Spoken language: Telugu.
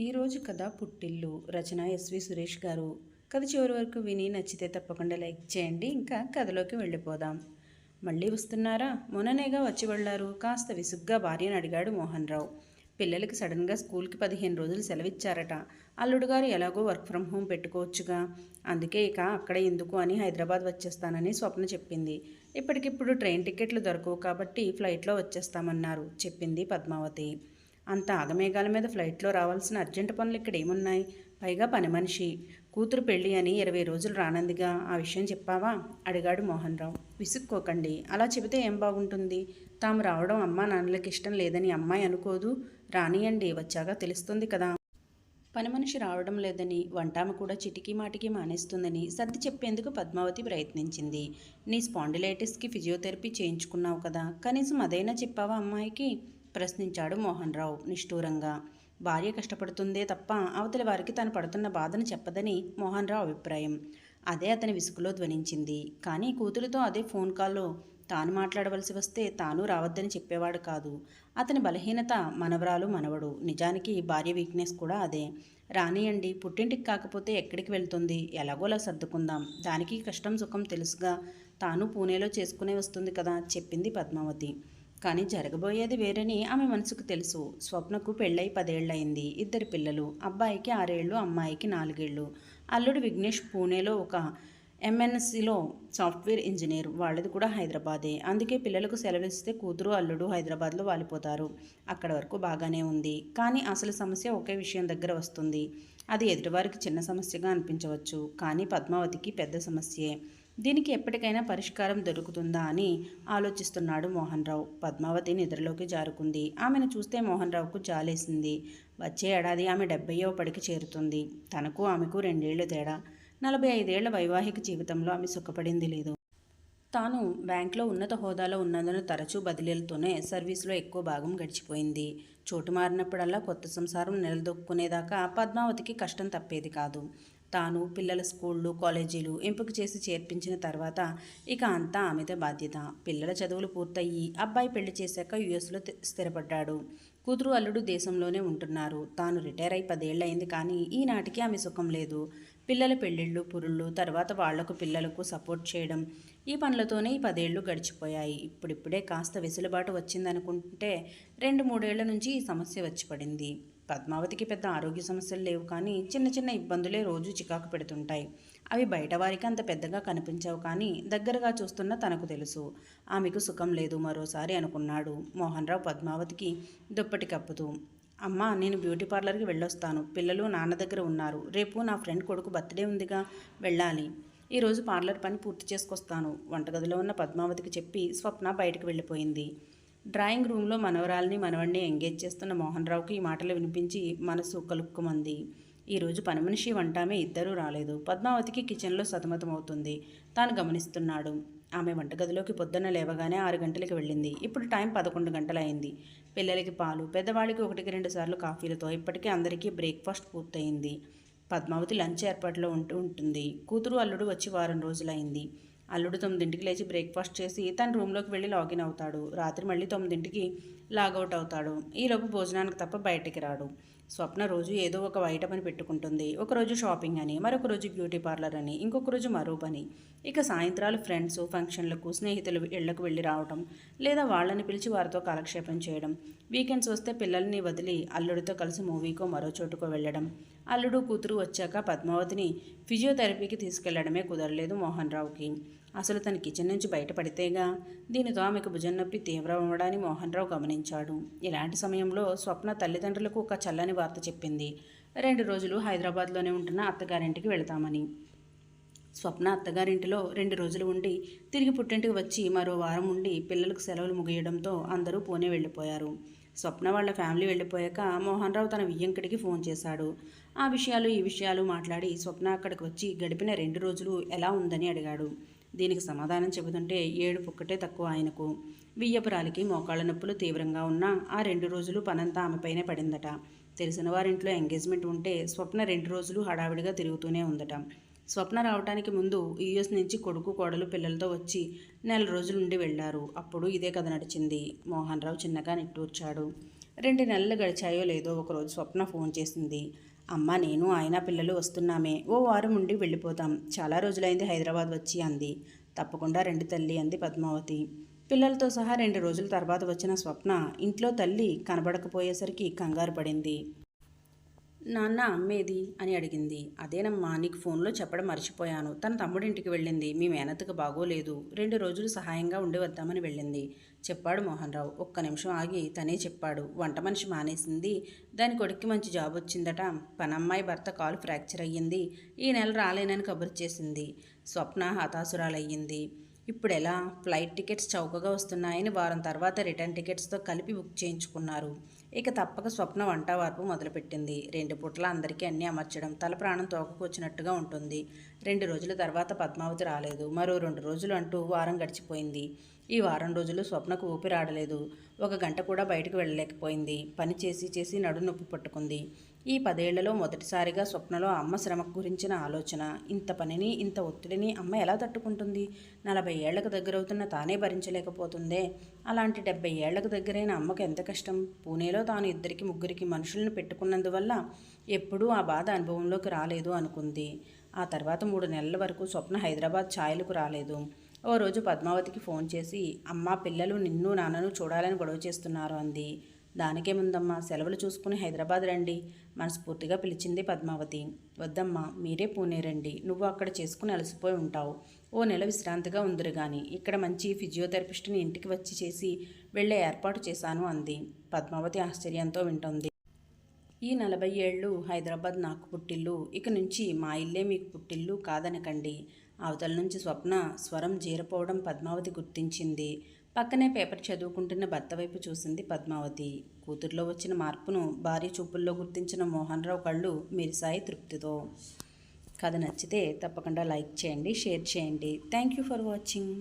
ఈరోజు కథ పుట్టిల్లు. రచన ఎస్వి సురేష్ గారు. కథ చివరి వరకు విని నచ్చితే తప్పకుండా లైక్ చేయండి. ఇంకా కథలోకి వెళ్ళిపోదాం. మళ్ళీ వస్తున్నారా? మొన్ననేగా వచ్చి వెళ్ళారు. కాస్త విసుగ్గా భార్యను అడిగాడు మోహన్ రావు. పిల్లలకి సడన్గా స్కూల్కి పదిహేను రోజులు సెలవిచ్చారట. అల్లుడు గారు ఎలాగో వర్క్ ఫ్రమ్ హోమ్ పెట్టుకోవచ్చుగా. అందుకే ఇక అక్కడ ఎందుకు అని హైదరాబాద్ వచ్చేస్తానని స్వప్న చెప్పింది. ఇప్పటికిప్పుడు ట్రైన్ టికెట్లు దొరకవు కాబట్టి ఫ్లైట్లో వచ్చేస్తామన్నారు. చెప్పింది పద్మావతి. అంత ఆగమేఘాల మీద ఫ్లైట్లో రావాల్సిన అర్జెంటు పనులు ఇక్కడ ఏమున్నాయి? పైగా పని మనిషి. కూతురు పెళ్ళి అని ఇరవై రోజులు రానందిగా ఆ విషయం చెప్పావా? అడిగాడు మోహన్ రావు విసుక్కోకండి. అలా చెబితే ఏం బాగుంటుంది? తాము రావడం అమ్మా నాన్నలకి ఇష్టం లేదని అమ్మాయి అనుకోదు. రానియండి వచ్చాక తెలుస్తుంది కదా. పని మనిషి రావడం లేదని వంటామ కూడా చిటికీ మాటికి మానేస్తుందని సర్ది చెప్పేందుకు పద్మావతి ప్రయత్నించింది. నీ స్పాండిలైటిస్కి ఫిజియోథెరపీ చేయించుకున్నావు కదా. కనీసం అదైనా చెప్పావా అమ్మాయికి? ప్రశ్నించాడు మోహన్ రావు నిష్ఠూరంగా. భార్య కష్టపడుతుందే తప్ప అవతలి వారికి తను పడుతున్న బాధను చెప్పదని మోహన్ రావు అభిప్రాయం. అదే అతని విసుగులో ధ్వనించింది. కానీ కూతురితో అదే ఫోన్ కాల్లో తాను మాట్లాడవలసి వస్తే తాను రావద్దని చెప్పేవాడు కాదు. అతని బలహీనత మనవరాలు మనవడు. నిజానికి భార్య వీక్నెస్ కూడా అదే. రానియండి పుట్టింటికి కాకపోతే ఎక్కడికి వెళ్తుంది? ఎలాగోలా సర్దుకుందాం. దానికి కష్టం సుఖం తెలుసుగా తాను పూణేలో చేసుకునే వస్తుంది కదా చెప్పింది పద్మావతి. కానీ జరగబోయేది వేరని ఆమె మనసుకు తెలుసు. స్వప్నకు పెళ్ళై పదేళ్ళయింది. ఇద్దరు పిల్లలు అబ్బాయికి ఆరేళ్ళు అమ్మాయికి నాలుగేళ్ళు. అల్లుడు విఘ్నేష్ పూణేలో ఒక ఎంఎన్ఎస్సిలో సాఫ్ట్వేర్ ఇంజనీర్. వాళ్ళది కూడా హైదరాబాదే. అందుకే పిల్లలకు సెలవిస్తే కూతురు అల్లుడు హైదరాబాద్లో వాలిపోతారు. అక్కడ వరకు బాగానే ఉంది. కానీ అసలు సమస్య ఒకే విషయం దగ్గర వస్తుంది. అది ఎదుటివారికి చిన్న సమస్యగా అనిపించవచ్చు. కానీ పద్మావతికి పెద్ద సమస్యే. దీనికి ఎప్పటికైనా పరిష్కారం దొరుకుతుందా అని ఆలోచిస్తున్నాడు మోహన్ రావు పద్మావతి నిద్రలోకి జారుకుంది. ఆమెను చూస్తే మోహన్ రావుకు జాలేసింది. వచ్చే ఏడాది ఆమె డెబ్బయో పడికి చేరుతుంది. తనకు ఆమెకు రెండేళ్ళు తేడా. నలభై ఐదేళ్ళ వైవాహిక జీవితంలో ఆమె సుఖపడింది లేదు. తాను బ్యాంక్లో ఉన్నత హోదాలో ఉన్నందున తరచూ బదిలీలతోనే సర్వీస్లో ఎక్కువ భాగం గడిచిపోయింది. చోటు మారినప్పుడల్లా కొత్త సంసారం నిలదొక్కునేదాకా పద్మావతికి కష్టం తప్పేది కాదు. తాను పిల్లల స్కూళ్ళు కాలేజీలు ఎంపిక చేసి చేర్పించిన తర్వాత ఇక అంతా ఆమెదే బాధ్యత. పిల్లల చదువులు పూర్తయ్యి అబ్బాయి పెళ్ళి చేశాక యుఎస్లో స్థిరపడ్డాడు. కూతురు అల్లుడు దేశంలోనే ఉంటున్నారు. తాను రిటైర్ అయి పదేళ్ళయింది కానీ ఈనాటికి ఆమె సుఖం లేదు. పిల్లల పెళ్ళిళ్ళు పురుళ్ళు తర్వాత వాళ్ళకు పిల్లలకు సపోర్ట్ చేయడం ఈ పనులతోనే ఈ పదేళ్ళు గడిచిపోయాయి. ఇప్పుడిప్పుడే కాస్త వెసులుబాటు వచ్చిందనుకుంటే రెండు మూడేళ్ళ నుంచి ఈ సమస్య వచ్చి పడింది. పద్మావతికి పెద్ద ఆరోగ్య సమస్యలు లేవు కానీ చిన్న చిన్న ఇబ్బందులే రోజు చికాకు పెడుతుంటాయి. అవి బయట వారికి అంత పెద్దగా కనిపించవు కానీ దగ్గరగా చూస్తున్న తనకు తెలుసు. ఆమెకు సుఖం లేదు మరోసారి అనుకున్నాడు మోహన్ రావు పద్మావతికి దుప్పటి కప్పుతూ. అమ్మా నేను బ్యూటీ పార్లర్కి వెళ్ళొస్తాను. పిల్లలు నాన్న దగ్గర ఉన్నారు. రేపు నా ఫ్రెండ్ కొడుకు బర్త్డే ఉందిగా వెళ్ళాలి. ఈరోజు పార్లర్ పని పూర్తి చేసుకొస్తాను. వంటగదిలో ఉన్న పద్మావతికి చెప్పి స్వప్న బయటకు వెళ్ళిపోయింది. డ్రాయింగ్ రూమ్లో మనవరాల్ని మనవడిని ఎంగేజ్ చేస్తున్న మోహన్ రావుకి ఈ మాటలు వినిపించి మనసు కలుక్కుమంది. ఈరోజు పని మనిషి వంటామే ఇద్దరూ రాలేదు. పద్మావతికి కిచెన్లో సతమతమవుతుంది. తాను గమనిస్తున్నాడు. ఆమె వంటగదిలోకి పొద్దున్న లేవగానే ఆరు గంటలకు వెళ్ళింది. ఇప్పుడు టైం పదకొండు గంటలైంది పిల్లలకి పాలు పెద్దవాళ్ళకి ఒకటికి రెండు సార్లు కాఫీలతో ఇప్పటికే అందరికీ బ్రేక్ఫాస్ట్ పూర్తయింది. పద్మావతి లంచ్ ఏర్పాట్లో ఉంటూ ఉంటుంది. కూతురు అల్లుడు వచ్చి వారం రోజులైంది అల్లుడు తొమ్మిదింటికి లేచి బ్రేక్ఫాస్ట్ చేసి తన రూమ్లోకి వెళ్ళి లాగిన్ అవుతాడు. రాత్రి మళ్ళీ తొమ్మిదింటికి లాగౌట్ అవుతాడు. ఈలోపు భోజనానికి తప్ప బయటికి రాడు. స్వప్న రోజు ఏదో ఒక బయట పని పెట్టుకుంటుంది. ఒకరోజు షాపింగ్ అని మరొక రోజు బ్యూటీ పార్లర్ అని ఇంకొక రోజు మరో పని. ఇక సాయంత్రాలు ఫ్రెండ్స్ ఫంక్షన్లకు స్నేహితులు ఇళ్ళకు వెళ్ళి రావడం లేదా వాళ్ళని పిలిచి వారితో కాలక్షేపం చేయడం. వీకెండ్స్ వస్తే పిల్లల్ని వదిలి అల్లుడితో కలిసి మూవీకో మరో చోటుకో వెళ్ళడం. అల్లుడు కూతురు వచ్చాక పద్మావతిని ఫిజియోథెరపీకి తీసుకెళ్ళడమే కుదరలేదు మోహన్ రావుకి అసలు తన కిచెన్ నుంచి బయటపడితేగా దీనితో ఆమెకు భుజం నొప్పి తీవ్రమవడాన్ని మోహన్ రావు గమనించాడు. ఇలాంటి సమయంలో స్వప్న తల్లిదండ్రులకు ఒక చల్లని వార్త చెప్పింది. రెండు రోజులు హైదరాబాద్లోనే ఉంటున్న అత్తగారింటికి వెళతామని. స్వప్న అత్తగారింటిలో రెండు రోజులు ఉండి తిరిగి పుట్టింటికి వచ్చి మరో వారం ఉండి పిల్లలకు సెలవులు ముగియడంతో అందరూ పూణే వెళ్ళిపోయారు. స్వప్న వాళ్ళ ఫ్యామిలీ వెళ్ళిపోయాక మోహన్ రావు తన వియ్యంకుడికి ఫోన్ చేశాడు. ఆ విషయాలు ఈ విషయాలు మాట్లాడి స్వప్న అక్కడికి వచ్చి గడిపిన రెండు రోజులు ఎలా ఉందని అడిగాడు. దీనికి సమాధానం చెబుతుంటే ఏడు పుక్కటే తక్కువ ఆయనకు. వియ్యపురాలికి మోకాళ్ళ నొప్పులు తీవ్రంగా ఉన్నా ఆ రెండు రోజులు పనంతా ఆమెపైనే పడిందట. తెలిసిన వారింట్లో ఎంగేజ్మెంట్ ఉంటే స్వప్న రెండు రోజులు హడావిడిగా తిరుగుతూనే ఉందట. స్వప్న రావడానికి ముందు యుఎస్ నుంచి కొడుకు కోడలు పిల్లలతో వచ్చి నెల రోజుల నుండి వెళ్ళారు అప్పుడు ఇదే కథ నడిచింది. మోహన్ రావు చిన్నగా నిట్టూర్చాడు. రెండు నెలలు గడిచాయో లేదో ఒకరోజు స్వప్న ఫోన్ చేసింది. అమ్మ నేను ఆయన పిల్లలు వస్తున్నామే. ఓ వారం ఉండి వెళ్ళిపోతాం. చాలా రోజులైంది హైదరాబాద్ వచ్చి అంది. తప్పకుండా రెండు తల్లి అంది పద్మావతి. పిల్లలతో సహా రెండు రోజుల తర్వాత వచ్చిన స్వప్న ఇంట్లో తల్లి కనబడకపోయేసరికి కంగారు పడింది. నాన్న అమ్మేది? అని అడిగింది. అదేనమ్మా నీకు ఫోన్లో చెప్పడం మర్చిపోయాను. తన తమ్ముడింటికి వెళ్ళింది. మీ మేనత్తకు బాగోలేదు. రెండు రోజులు సహాయంగా ఉండి వద్దామని వెళ్ళింది. చెప్పాడు మోహన్ రావు ఒక్క నిమిషం ఆగి తనే చెప్పాడు. వంట మనిషి మానేసింది. దాని కొడుక్కి మంచి జాబ్ వచ్చిందట. పనమ్మాయి భర్త కాలు ఫ్రాక్చర్ అయ్యింది. ఈ నెల రాలేనని కబురు చేసింది. స్వప్న హతాసురాలయ్యింది ఇప్పుడు ఎలా ఫ్లైట్ టికెట్స్ చౌకగా వస్తున్నాయని వారం తర్వాత రిటర్న్ టికెట్స్తో కలిపి బుక్ చేయించుకున్నారు. ఇక తప్పక స్వప్న వంట వార్పు మొదలుపెట్టింది. రెండు పూట్ల అందరికీ అన్నీ అమర్చడం తల ప్రాణం తోకకు వచ్చినట్టుగా ఉంటుంది. రెండు రోజుల తర్వాత పద్మావతి రాలేదు. మరో రెండు రోజులు అంటూ వారం గడిచిపోయింది. ఈ వారం రోజులు స్వప్నకు ఊపిరాడలేదు. ఒక గంట కూడా బయటకు వెళ్ళలేకపోయింది. పని చేసి చేసి నడు నొప్పి పట్టుకుంది. ఈ పదేళ్ళలో మొదటిసారిగా స్వప్నలో అమ్మ శ్రమ గురించిన ఆలోచన. ఇంత పనిని ఇంత ఒత్తిడిని అమ్మ ఎలా తట్టుకుంటుంది? నలభై ఏళ్ళకు దగ్గరవుతున్న తానే భరించలేకపోతుందే? అలాంటి డెబ్బై ఏళ్ళకు దగ్గరైన అమ్మకు ఎంత కష్టం? పూణేలో తాను ఇద్దరికి ముగ్గురికి మనుషులను పెట్టుకున్నందువల్ల ఎప్పుడూ ఆ బాధ అనుభవంలోకి రాలేదు అనుకుంది. ఆ తర్వాత మూడు నెలల వరకు స్వప్న హైదరాబాద్ ఛాయలకు రాలేదు. ఓ రోజు పద్మావతికి ఫోన్ చేసి అమ్మ పిల్లలు నిన్ను నాన్నను చూడాలని గొడవ చేస్తున్నారు అంది. దానికే ముందమ్మా సెలవులు చూసుకుని హైదరాబాద్ రండి. మనస్ఫూర్తిగా పిలిచింది పద్మావతి. వద్దమ్మా మీరే పూణే రండి. నువ్వు అక్కడ చేసుకుని అలసిపోయి ఉంటావు. ఓ నెల విశ్రాంతిగా ఉందిరు గాని ఇక్కడ మంచి ఫిజియోథెరపిస్ట్ని ఇంటికి వచ్చి చేసి వెళ్ళే ఏర్పాటు చేశాను అంది. పద్మావతి ఆశ్చర్యంతో వింటోంది. ఈ నలభై ఏళ్ళు హైదరాబాద్ నాకు పుట్టిల్లు. ఇక నుంచి మా ఇల్లే మీకు పుట్టిల్లు కాదనకండి. అవతల నుంచి స్వప్న స్వరం జీరపోవడం పద్మావతి గుర్తించింది. పక్కనే పేపర్ చదువుకుంటున్న భర్త వైపు చూసింది పద్మావతి. కూతుర్లో వచ్చిన మార్పును భార్య చూపుల్లో గుర్తించిన మోహన్ రావు కళ్ళు మెరిసాయి తృప్తితో. కథ నచ్చితే తప్పకుండా లైక్ చేయండి షేర్ చేయండి. Thank you for watching.